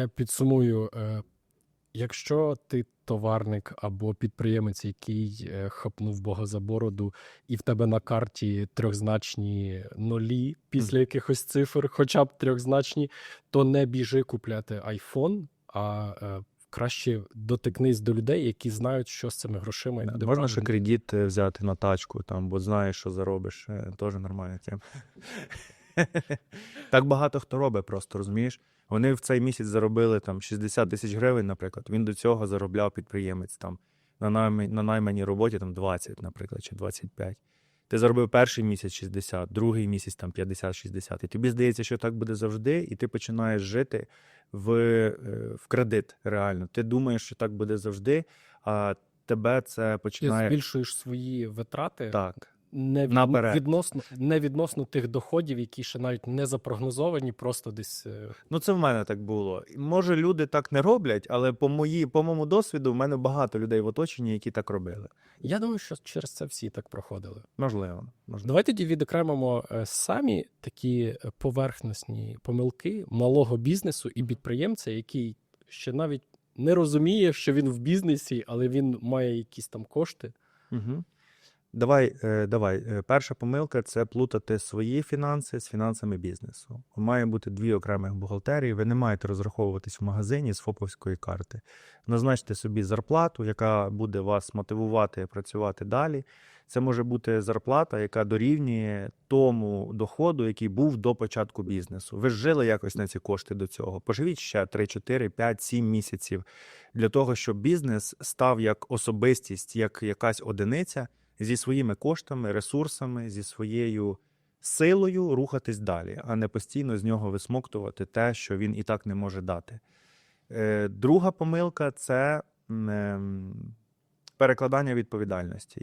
Я підсумую, е, якщо ти товарник або підприємець, який е, хапнув Бога за бороду, і в тебе на карті трьохзначні нулі після якихось цифр, хоча б трьохзначні, то не біжи купляти iPhone, а е, краще дотикнись до людей, які знають, що з цими грошима і буде Можна ще правильно. кредит взяти на тачку, там, бо знаєш, що заробиш. Теж нормальна тема. Так багато хто робить просто, розумієш? Вони в цей місяць заробили там 60 тисяч гривень, наприклад. Він до цього заробляв підприємець там на, наймі, на найманій роботі там 20, наприклад, чи 25. Ти заробив перший місяць 60, другий місяць там 50-60. І тобі здається, що так буде завжди, і ти починаєш жити в, е, в кредит реально. Ти думаєш, що так буде завжди, а тебе це починає. Ти збільшуєш свої витрати Так. Не від, Наперед. відносно, не відносно тих доходів, які ще навіть не запрогнозовані, просто десь е, Ну, це в мене так було. Може, люди так не роблять, але по мої, по моєму досвіду, в мене багато людей в оточенні, які так робили. Я думаю, що через це всі так проходили. Можливо. можливо. Давай тоді відокремимо е, самі такі поверхностні помилки малого бізнесу і підприємця, який ще навіть не розуміє, що він в бізнесі, але він має якісь там кошти. Угу. Давай, е, давай. Е, Перша помилка це плутати свої фінанси з фінансами бізнесу. Має бути дві окремих бухгалтерії. Ви не маєте розраховуватись в магазині з ФОПовської карти. Назначте собі зарплату, яка буде вас мотивувати працювати далі. Це може бути зарплата, яка дорівнює тому доходу, який був до початку бізнесу. Ви жили якось на ці кошти до цього. Поживіть ще 3, 4, 5, 7 місяців для того, щоб бізнес став як особистість, як якась одиниця зі своїми коштами, ресурсами, зі своєю силою рухатись далі, а не постійно з нього висмоктувати те, що він і так не може дати. Е, Друга помилка це ем, перекладання відповідальності.